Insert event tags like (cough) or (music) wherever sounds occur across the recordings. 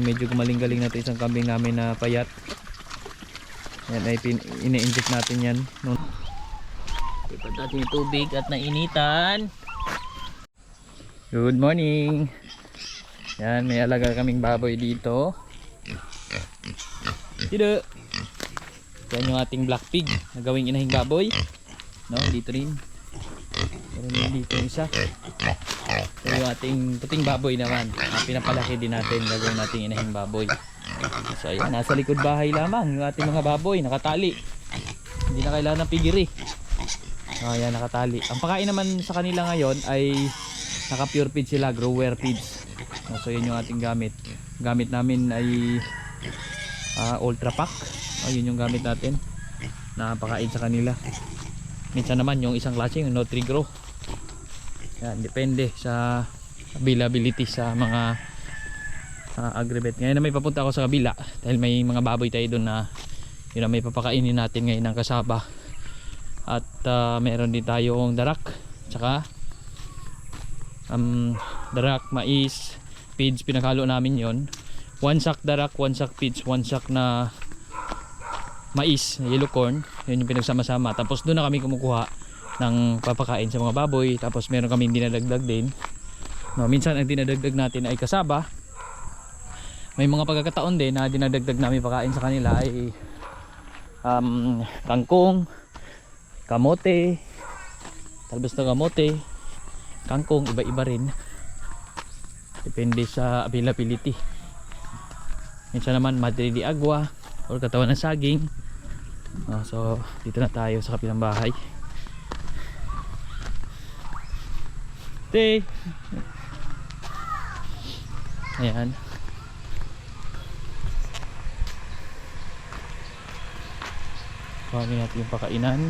Medyo gumaling-galing natin isang kambing namin na payat. Yan ay ine-inject natin yan. No? Ipad natin yung tubig at nainitan. Good morning. Yan, may alaga kaming baboy dito. Dito. Yan yung ating black pig na gawing inahing baboy. No, dito rin. Meron dito isa. Yung ating puting baboy naman. Na pinapalaki din natin gagawin nating inahing baboy. So ayan, nasa likod bahay lamang yung ating mga baboy, nakatali. Hindi na kailangan ng pigiri. Oh, ayan, nakatali. Ang pakain naman sa kanila ngayon ay naka pure feed sila, grower feeds. So yun yung ating gamit. Gamit namin ay ah, ultra pack. Oh, yun yung gamit natin na pakain sa kanila. Minsan naman yung isang klase yung Nutri-Grow. Yan, depende sa availability sa mga uh, agribet. Ngayon na may papunta ako sa kabila dahil may mga baboy tayo doon na yun na may papakainin natin ngayon ng kasaba. At ah, meron din tayong darak tsaka um, darak, mais, feeds, pinakalo namin yon one sack darak, one sack feeds, one sack na mais, yellow corn yun yung pinagsama-sama tapos doon na kami kumukuha ng papakain sa mga baboy tapos meron kami dinadagdag din. No, minsan ang dinadagdag natin ay kasaba. May mga pagkakataon din na dinadagdag namin pakain sa kanila ay um, kangkong kamote talbos na kamote kangkong iba-iba rin. Depende sa availability. Minsan naman madre di agua or katawan ng saging. Ah, so dito na tayo sa kapilang bahay Tay ayan Kuhanin natin yung pakainan.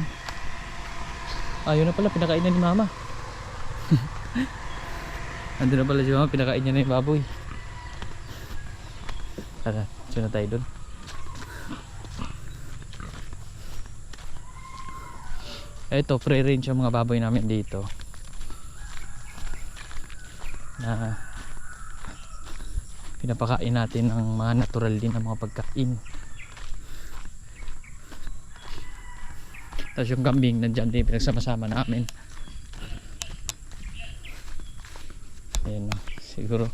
Ah, yun na pala, pinakainan ni mama. (laughs) Ando na pala si mama, pinakain niya na yung baboy. Tara, sunod na tayo dun. Ito, free range yung mga baboy namin dito. Na pinapakain natin ng mga natural din na mga pagkain. Tapos yung kambing nandyan din pinagsama-sama namin. Ayan o. Siguro.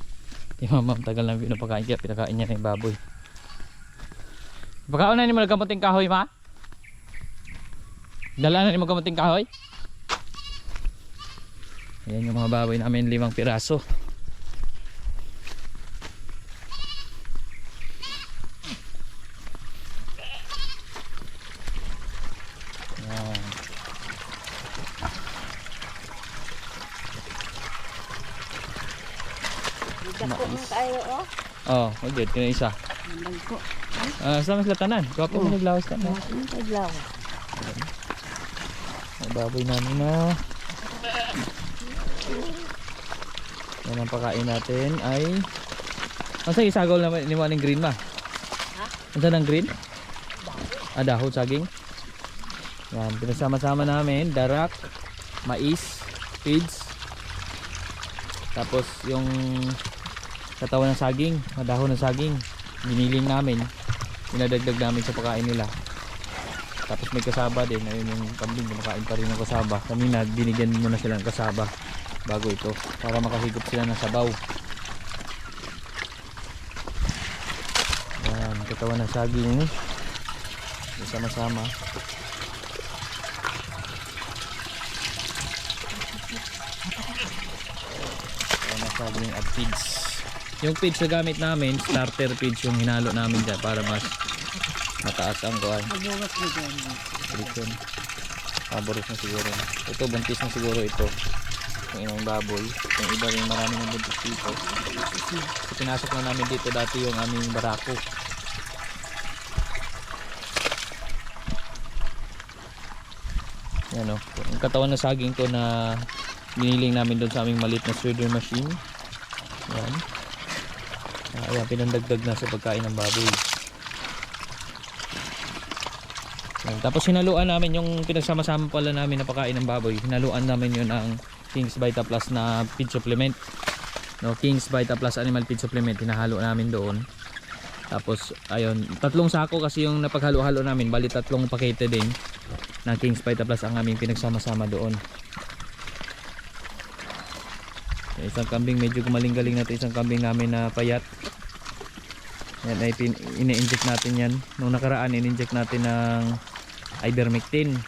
Di mamam tagal na pinapakain kaya pinakain niya na yung baboy. Pagkaon na ni mo nagkamuting kahoy ma? Dala na ni mo kamuting kahoy? Ayan yung mga baboy namin limang piraso. Ayan. Mo kayo oh. Oh, okay, kina isa. Nagko. Ah, sa mas latanan. Gwapo mo naglawas ka na. Ano taglaw? Ang baboy namin na. Yan ang pakain natin ay Asa isagaw naman ni Maning green ma? Ha? Asa ng green? Ah, dahon saging. Yan, pinasama-sama namin, darak, mais, feeds. Tapos yung katawan ng saging, dahon ng saging, giniling namin, dinadagdag namin sa pagkain nila. Tapos may kasaba din, ayun yung kambing, kumakain pa rin ng kasaba. Kanina, binigyan mo na sila ng kasaba bago ito, para makahigop sila ng sabaw. Yan, katawan ng saging. Sama-sama. Katawan ng saging at feeds. Yung feeds na gamit namin, starter feeds yung hinalo namin dyan para mas mataas ang kuhan. Chicken. Paboros na siguro. Ito, buntis na siguro ito. Yung inang baboy. Yung iba rin marami ng buntis dito. So, pinasok na namin dito dati yung aming barako. Yan o. Yung katawan na saging to na biniling namin doon sa aming maliit na shredder machine. Yan. Ah, ayan, pinandagdag na sa pagkain ng baboy. Yan. Tapos hinaluan namin yung pinagsama-sama pala namin na pagkain ng baboy. Hinaluan namin yun ang King's Vita Plus na feed supplement. No, King's Vita Plus Animal Feed Supplement hinahalo namin doon Tapos, ayun, tatlong sako kasi yung napaghalo-halo namin. Bali, tatlong pakete din ng King's Vita Plus ang aming pinagsama-sama doon. Yung Isang kambing, medyo gumaling-galing na ito. Isang kambing namin na payat. Yan ay ine-inject natin yan. Nung nakaraan, in-inject natin ng ivermectin.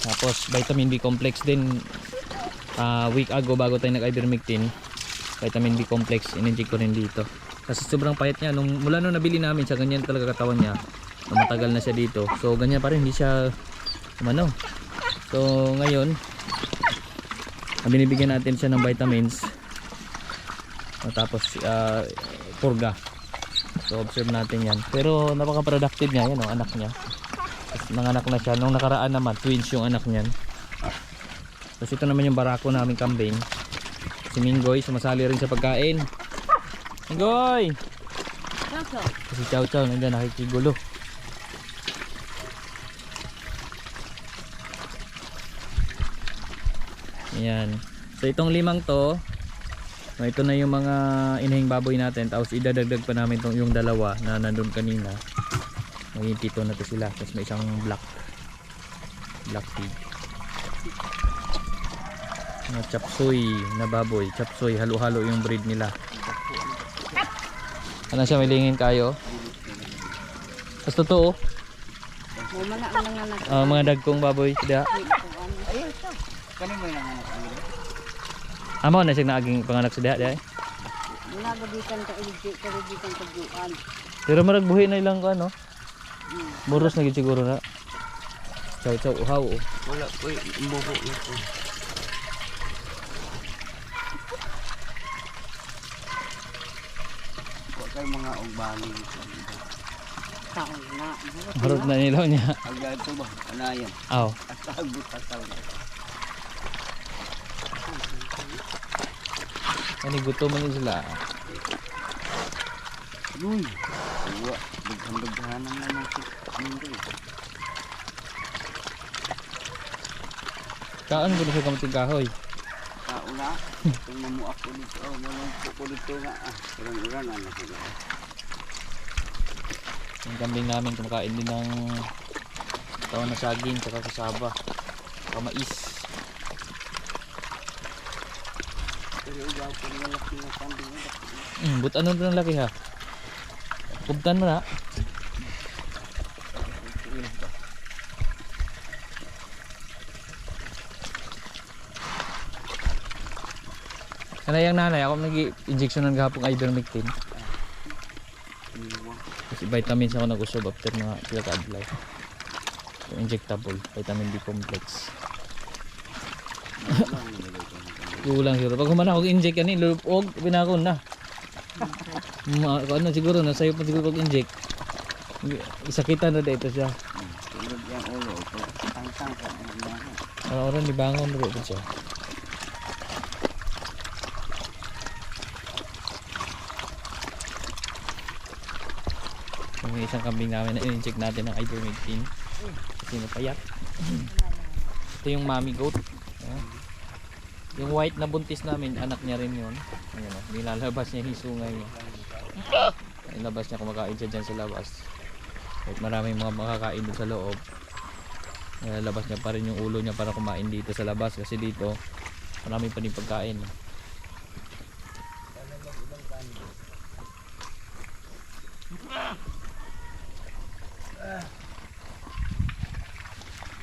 Tapos, vitamin B complex din. Ah, week ago, bago tayo nag-ivermectin, vitamin B complex, in-inject ko rin dito. Kasi sobrang payat niya. Nung, mula nung nabili namin siya, ganyan talaga katawan niya. Matagal na siya dito. So, ganyan pa rin. Hindi siya, umano. So, ngayon, binibigyan natin siya ng vitamins. O, tapos, ah, purga. So, observe natin yan. Pero, napaka-productive niya. Yan o, anak niya. Tapos, nanganak na siya. Nung nakaraan naman, twins yung anak niyan. Tapos, ito naman yung barako namin kambing. Si Minggoy, sumasali rin sa pagkain. Minggoy! Kaso, Si Chow Chow nandiyan nakikigulo. Ayan. So itong limang to, no, ito na yung mga inahing baboy natin. Tapos idadagdag pa namin tong yung dalawa na nandun kanina. Maging pito na to sila. Tapos may isang black black pig. Na chapsoy na baboy. Chapsoy, halo-halo yung breed nila. Ano siya, may lingin kayo? Tapos totoo, mumana ang nanganak. ah, mga dagkong baboy. Sida. Kani mo yung nanganak ang ilo? Amo na siya naaging panganak sa diha Ginagabitan ka iligit, kaligitan ka buwan. Pero marag buhi na ilang ko ano. Buros na gid siguro na. Chow chow uhaw. oh. Wala po yung bubo ito. Huwag kayo mga ugbali. Taon na. Harot na nilaw niya. Agad ito ba? Anayan. Aw. At tagbut at Ani gutom man sila. Uy! Uwa. Dughan-dughan ang si Minggoy. Kaan ko sa kamating kahoy. Tao na. (laughs) Itong mamuak ko dito. Oh, malungko ko dito nga. Ah, uran-uran anak ko. Yung kambing namin kumakain din ng tawon na saging saka kasaba. Saka mais. Pero ugaw ko ng laki ng kambing. Hmm, but ano doon ang laki ha? Kubtan mo na. Kanayang nanay, ako nag-injection ng gahapong ivermectin. Kasi vitamins ako nag-usog after mga pila ka adlaw. Yung injectable, vitamin B complex. (laughs) Kulang siguro. Pag humana ako inject yan, lulupog, binakon na. Ma, ano siguro, nasayo pa siguro pag inject. Isakitan na dito siya. Ano na. Orang-orang di bangun dulu siya. Yung isang kambing namin na in-check natin ng ivermectin. Kasi napayat. Ito yung mommy goat. Yung white na buntis namin, anak niya rin yun. Ayan o, nilalabas niya yung sungay niya. Nilabas niya kumakain siya dyan sa labas. Kahit maraming mga makakain doon sa loob. Nilalabas niya pa rin yung ulo niya para kumain dito sa labas kasi dito marami pa din pagkain.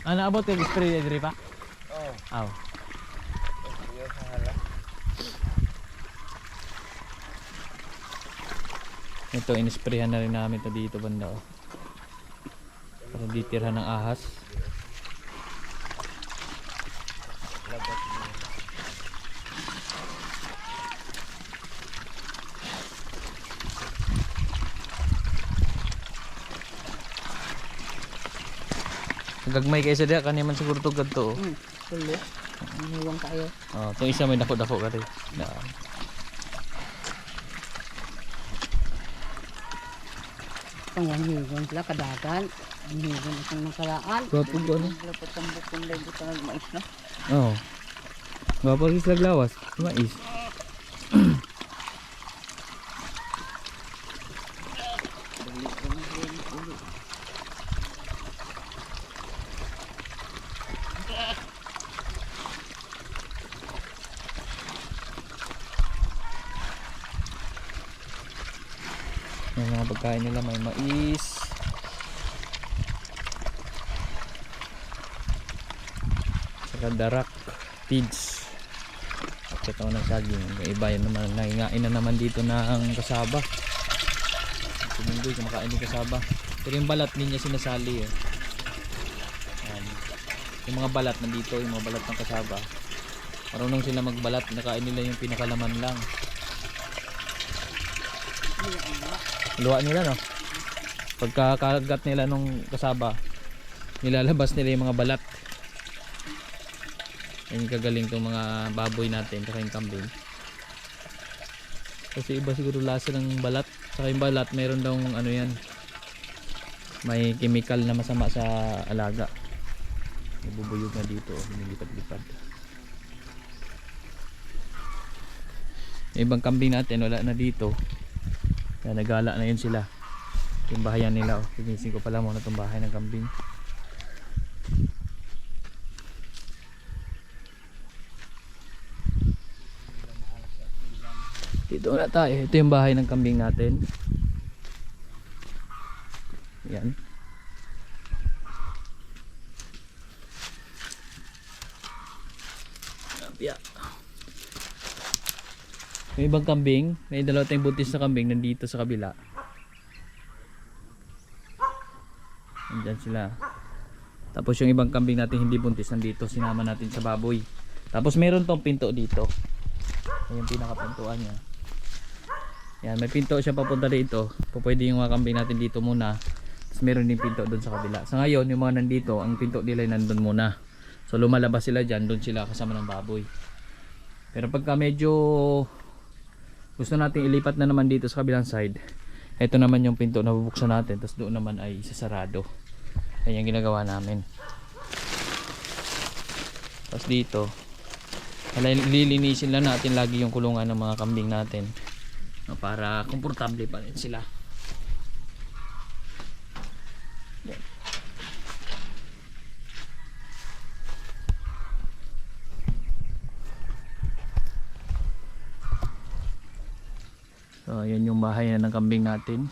Ano abot yung spray diri pa? Oh. Aw. Ito inisprayhan na rin namin to dito banda oh. Para di tirhan ng ahas. Gagmay kayo sa diya kaniman siguro to gadto. oh. Hmm, tulo. Iniwang kayo. Oh, itong isa may dako-dako ka rin. Na, Pangyanhigon sila, kadagan. Ang higon isang nakaraan. Gwapo ko ano? Dapat ang bukong lang dito ng mais na. Oo. Gwapo sila lawas. Mais. Yung mga pagkain nila may mais. Saka darak, feeds. At ito ng saging. Yung iba yun naman, nangingain na naman dito ng kasaba. Si Minggoy kumakain ng kasaba. Pero yung balat hindi niya sinasali eh. Yan. Yung mga balat nandito, yung mga balat ng kasaba. Marunong sila magbalat, nakain nila yung pinakalaman lang. Luwa nila no. Pagkakagat nila nung kasaba, nilalabas nila yung mga balat. Yung kagaling tong mga baboy natin, saka yung kambing. Kasi iba siguro lasa ng balat. Saka yung balat, mayroon daw ano yan. May chemical na masama sa alaga. Nabubuyog na dito, nilipad-lipad. Ibang kambing natin, wala na dito. Kaya nagala na yun sila. Yung bahayan nila. Oh. Pinisin ko pala muna itong bahay ng kambing. Dito na tayo. Ito yung bahay ng kambing natin. Yan. Lapya. Yung ibang kambing, may dalawa tayong buntis na kambing nandito sa kabila. Nandyan sila. Tapos yung ibang kambing natin hindi buntis nandito, sinama natin sa baboy. Tapos meron tong pinto dito. Ayan pinakapintuan niya. Yan, may pinto siya papunta dito. Pwede yung mga kambing natin dito muna. Tapos meron din pinto doon sa kabila. Sa ngayon, yung mga nandito, ang pinto nila nandun muna. So lumalabas sila dyan, doon sila kasama ng baboy. Pero pagka medyo gusto natin ilipat na naman dito sa kabilang side, ito naman yung pinto na bubuksan natin. Tapos doon naman ay sasarado. Ayan yung ginagawa namin. Tapos dito, lilinisin lang natin lagi yung kulungan ng mga kambing natin para komportable pa rin sila so yan yung bahay na ng kambing natin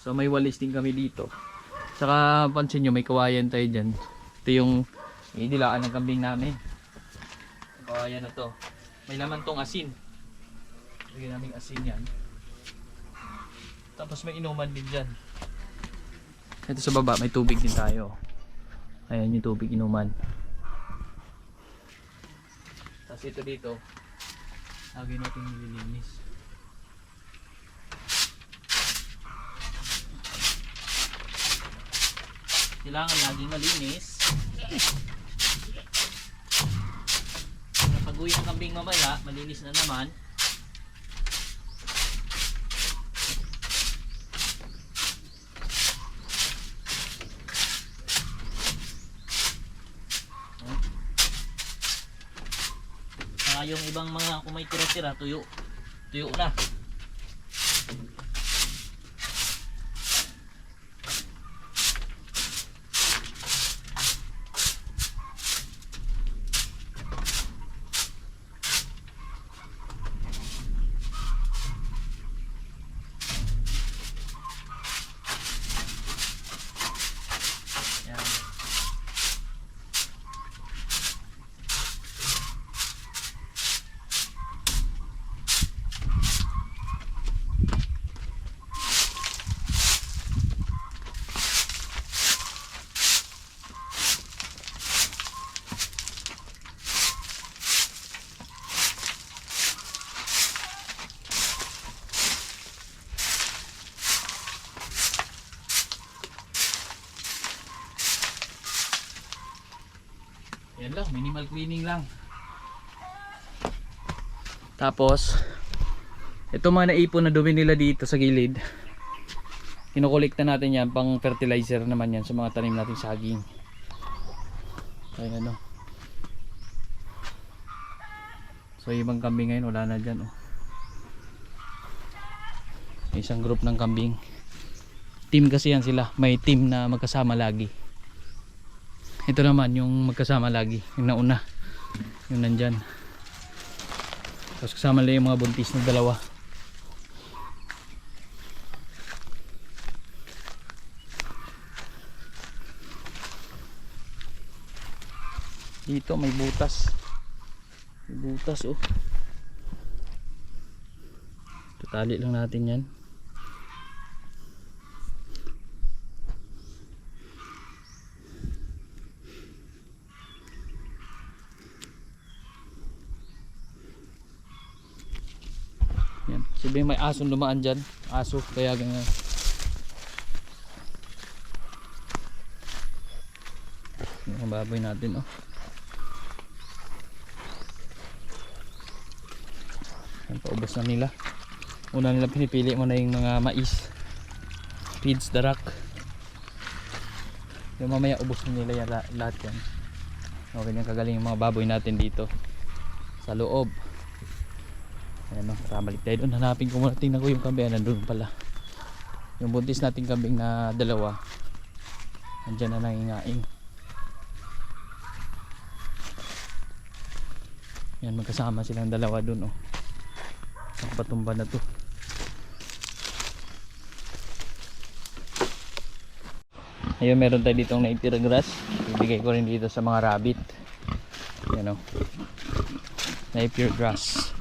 so may walis din kami dito saka pansin nyo may kawayan tayo dyan ito yung Idilaan ng kambing namin. O, ayan na to. May laman tong asin. Lagyan namin asin yan. Tapos may inuman din dyan. Ito sa baba, may tubig din tayo. Ayan yung tubig inuman. Tapos ito dito, lagi natin nililinis. Kailangan laging malinis. Pag uwi ng kambing mamaya, malinis na naman. Saka yung ibang mga kung may tira-tira, tuyo. Tuyo na. Yan. Yan lang, minimal cleaning lang. Tapos, ito mga naipon na dumi nila dito sa gilid. Kinukulikta natin yan, pang fertilizer naman yan sa mga tanim natin saging. Kaya ano. So, ibang kambing ngayon, wala na dyan. Oh. Isang group ng kambing. Team kasi yan sila. May team na magkasama lagi ito naman yung magkasama lagi yung nauna. Yung nandyan. Tapos kasama lang yung mga buntis na dalawa. Dito may butas. May butas oh. Tutali lang natin yan. Sabihin may asong lumaan dyan. Aso. Kaya ganyan. Yung baboy natin oh. Yan, paubos na nila. Una nila pinipili mo na yung mga mais. Feeds the rock. Yung mamaya ubos na nila yan, la- lahat yan. O, ganyan kagaling yung mga baboy natin dito. Sa loob. Ayan o, tara balik tayo doon. Hanapin ko muna. Tingnan ko yung kambing. Nandun pala. Yung buntis nating kambing na dalawa. Andyan na nangingaing. Yan, magkasama silang dalawa dun oh. Ang patumba na to. Ayun, meron tayo ditong naipira grass. Ibigay ko rin dito sa mga rabbit. Yan oh. Napier grass.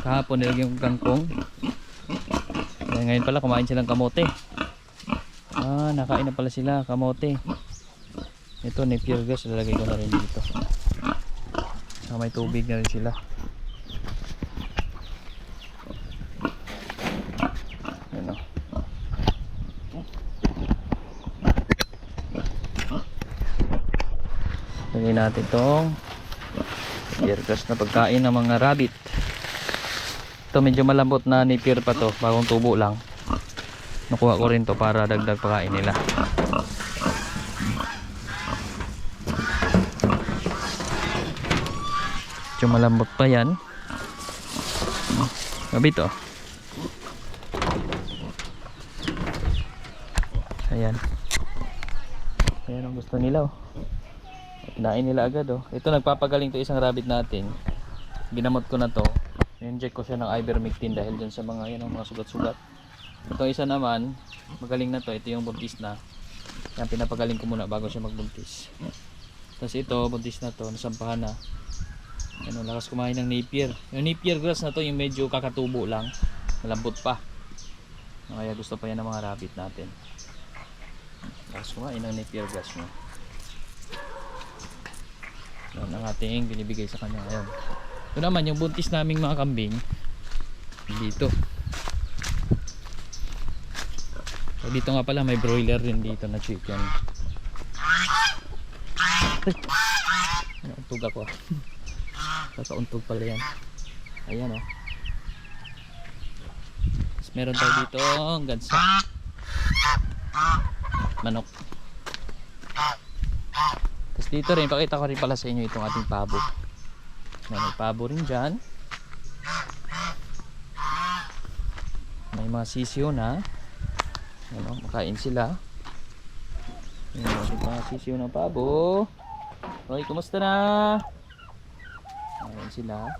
Kahapon nilagyan ko kangkong. Kaya ngayon pala kumain silang kamote. Ah, nakain na pala sila kamote. Ito napier grass, lalagay ko na rin dito. Saka may tubig na rin sila. Yan o. Lagyan natin itong Yergas na pagkain ng mga rabbit. Ito medyo malambot na nipir pa to. Bagong tubo lang. Nakuha ko rin to para dagdag pagkain nila. Medyo malambot pa yan. Rabbit oh. Ayan. Ayan ang gusto nila oh. Kinain nila agad oh. Ito nagpapagaling to isang rabbit natin. Ginamot ko na to. In-inject ko siya ng ivermectin dahil dun sa mga ang mga sugat-sugat. Ito isa naman, magaling na to. Ito yung buntis na. Yan pinapagaling ko muna bago siya magbuntis. Tapos ito, buntis na to, nasampahan na. Ano, lakas kumain ng napier. Yung napier grass na to, yung medyo kakatubo lang. Malambot pa. Kaya gusto pa yan ng mga rabbit natin. Lakas kumain ng napier grass mo. Yan ang ating binibigay sa kanya ngayon. Ito naman yung buntis naming mga kambing. Dito. So, dito nga pala may broiler din dito na chicken. Nauntog ako. (laughs) Kakauntog pala yan. Ayan oh. Tapos meron tayo dito ang gansa. Manok. Tapos dito rin, pakita ko rin pala sa inyo itong ating pabo. Yan, may pabo rin dyan. May mga sisiyo na. Ano, makain sila. Yung mga sisiyo ng pabo. Hoy, kumusta na? Ayan sila.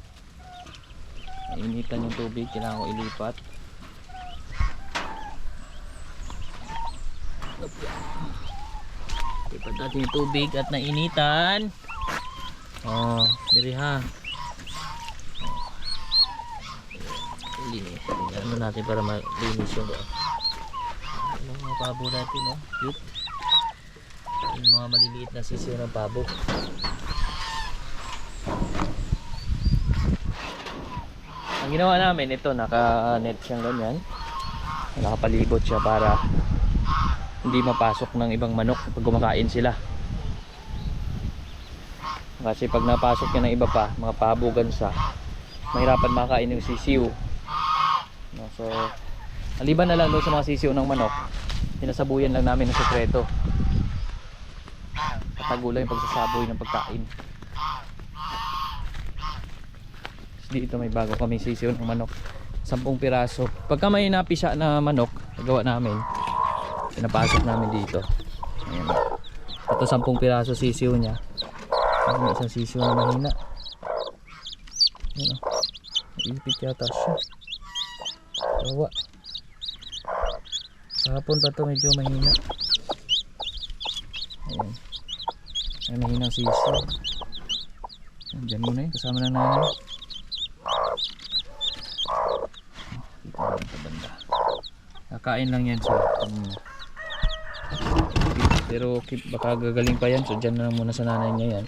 Nainitan yung tubig, kailangan ko ilipat. Lipat natin yung tubig at nainitan. Oh, diri ha. Ano natin para malinis yung ano mga pabo natin, no? Cute. Yung mga maliliit na sisiyo ng pabo. Ang ginawa namin ito, naka-net siyang ganyan. Nakapalibot siya para hindi mapasok ng ibang manok pag kumakain sila. Kasi pag napasok yan ng iba pa, mga pabo, gansa, mahirapan makain yung sisiw. So, aliban na lang doon sa mga sisiw ng manok, sinasabuyan lang namin ng sekreto. Patagulan yung pagsasaboy ng pagkain. dito may bago kami sisiyo ng manok. 10 piraso. Pagka may napisa na manok nagawa namin pinapasok namin dito. Ayan. Ito 10 piraso sisiyo nya ano isang sisiyo na mahina. Ayan o naipit yata siya gawa kahapon pa to medyo mahina ayan Ay, mahinang sisi. Diyan muna yun, kasama na nanay. Dito na sa banda. Kakain lang yan siya. Hmm. Pero keep, baka gagaling pa yan. So dyan na lang muna sa nanay niya yan.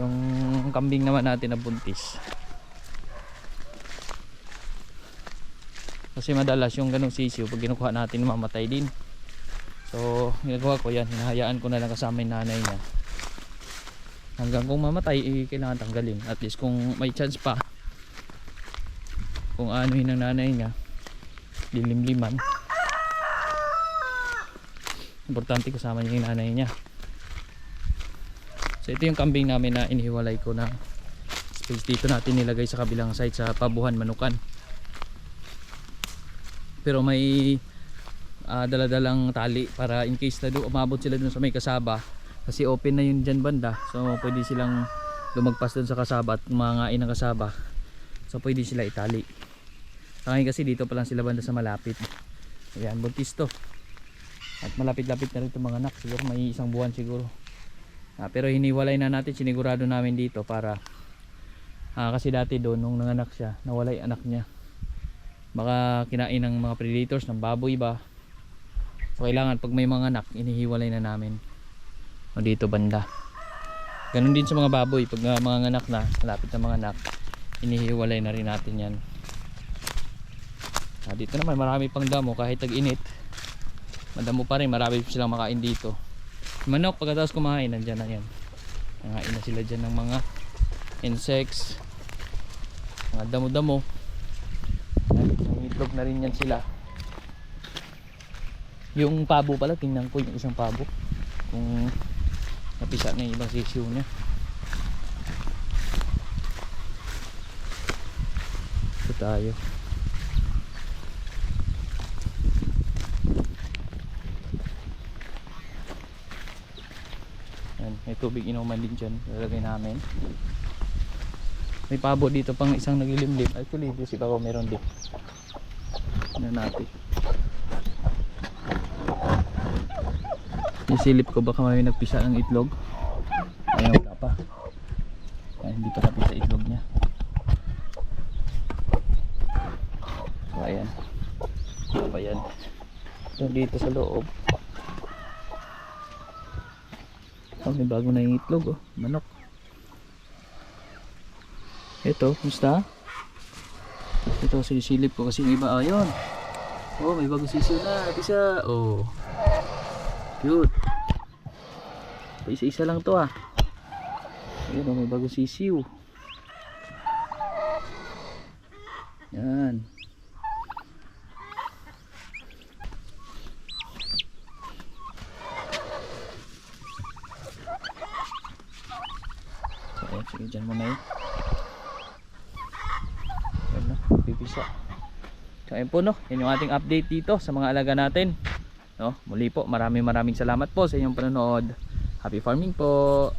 Yung kambing naman natin na buntis. Kasi madalas yung ganong sisiyo pag kinukuha natin mamatay din. So ginagawa ko yan. Hinahayaan ko na lang kasama yung nanay niya. Hanggang kung mamatay eh, kailangan tanggalin. At least kung may chance pa kung ano yun nanay niya lilimliman importante kasama niya yung nanay niya so ito yung kambing namin na inihiwalay ko na space dito natin nilagay sa kabilang side sa pabuhan manukan pero may ah, daladalang tali para in case na do, umabot sila dun sa may kasaba. Kasi open na yun dyan banda. So pwede silang lumagpas dun sa kasaba at mangain ng kasaba. So pwede sila itali. Ngayon kasi dito pa lang sila banda sa malapit. Ayan buntis to. At malapit-lapit na rin itong mga anak. Siguro may isang buwan siguro. Ah, pero hiniwalay na natin. Sinigurado namin dito para ah, kasi dati doon nung nanganak siya nawalay anak niya baka kinain ng mga predators ng baboy ba so kailangan pag may mga anak inihiwalay na namin o dito banda ganun din sa mga baboy pag ah, mga anak na malapit na mga anak inihiwalay na rin natin yan Ah, dito naman marami pang damo kahit tag-init. Madamo pa rin, marami silang makain dito. Manok pagkatapos kumain, nandyan na yan. Nangain na sila dyan ng mga insects, mga damo-damo. Nangitlog na rin yan sila. Yung pabo pala, tingnan ko yung isang pabo. Kung napisa na yung ibang sisiw niya. Ito tayo. Yan, may tubig inuman din dyan. Lalagay namin. May pabo dito pang isang naglilimlim. Actually, busy pa ako meron din. Ano natin. Isilip ko baka may nagpisa ng itlog. Ayaw wala pa. Ay, hindi pa napisa itlog niya. So, ayan. Ano ba yan? So, dito sa loob. Oh, may bago na yung itlog oh. Manok. Ito, musta? Ito, sinisilip ko kasi yung iba. Ayun. Oh, may bagong sisiw na. Isa. Oh. Cute. Isa-isa lang to ah. Ayun oh, may bagong sisiw. Yan. So, sige, dyan muna yun. Ayan na, pipisa. So, ayan po, no. Yan yung ating update dito sa mga alaga natin. No, muli po, maraming maraming salamat po sa inyong panonood. Happy farming po!